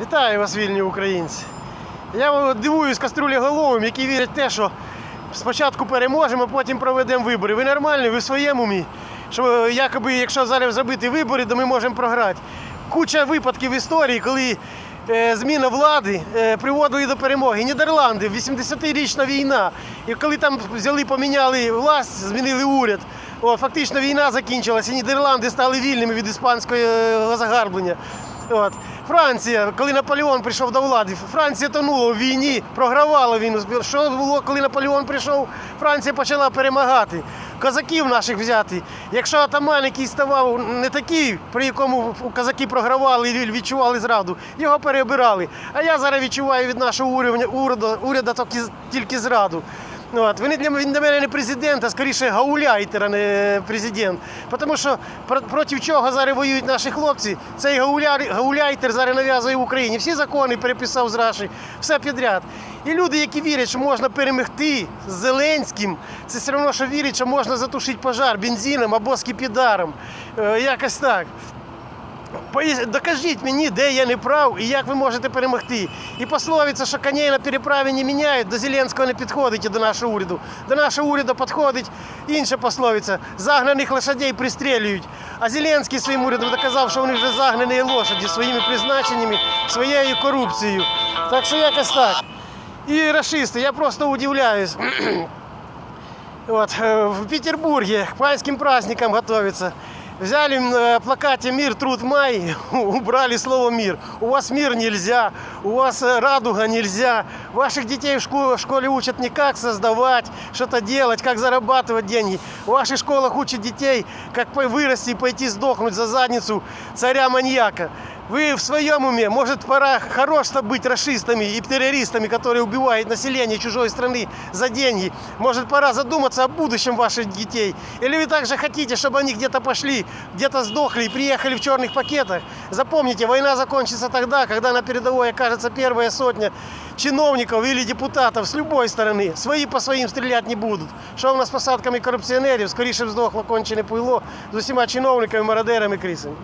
Вітаю вас, вільні українці. Я дивуюсь каструлі які вірять в те, що спочатку переможемо, а потім проведемо вибори. Ви нормальні, ви в своєму умі. Що якоби, якщо зараз зробити вибори, то ми можемо програти. Куча випадків в історії, коли е, зміна влади е, приводила до перемоги. Нідерланди, 80-річна війна. І коли там взяли, поміняли власть, змінили уряд. О, фактично війна закінчилася, Нідерланди стали вільними від іспанського е, загарблення. От. Франція, коли Наполеон прийшов до влади, Франція тонула в війні, програвала війну. Що було, коли Наполеон прийшов? Франція почала перемагати. Козаків наших взяти. Якщо атаман, який ставав не такий, при якому козаки програвали і відчували зраду, його переобирали. А я зараз відчуваю від нашого уряду, уряду, тільки зраду. От. Він, для, він для мене не президент, а скоріше гауляйтер, а не президент. Тому що проти чого зараз воюють наші хлопці, цей гауляр, гауляйтер зараз нав'язує в Україні. Всі закони переписав з Раші, все підряд. І люди, які вірять, що можна перемогти з Зеленським, це все одно, що вірять, що можна затушити пожар бензином або скіпідаром. Е, якось так. Докажіть мені, де я не прав і як ви можете перемогти. І пословиця, що коней на переправі не міняють, до Зеленського не підходить і до нашого уряду. До нашого уряду підходить інша пословиця. Загнаних лошадей пристрілюють. А Зеленський своїм урядом доказав, що вони вже загнані лошаді своїми призначеннями, своєю корупцією. Так що якось так. І расисти, я просто удивляюсь. Вот, э, в Петербурге к панским праздникам готовится. Взяли на плакате «Мир, труд, май», убрали слово «мир». У вас мир нельзя, у вас э, радуга нельзя. Ваших детей в школе, в школе учат не как создавать, что-то делать, как зарабатывать деньги. В ваших школах учат детей, как по- вырасти и пойти сдохнуть за задницу царя-маньяка. Вы в своем уме? Может, пора хорош быть расистами и террористами, которые убивают население чужой страны за деньги? Может, пора задуматься о будущем ваших детей? Или вы также хотите, чтобы они где-то пошли, где-то сдохли и приехали в черных пакетах? Запомните, война закончится тогда, когда на передовой окажется первая сотня чиновников или депутатов с любой стороны. Свои по своим стрелять не будут. Що в нас з посадками корупціонерів? Скоріше б здохло кончене пуйло з усіма чиновниками, мародерами, крисами.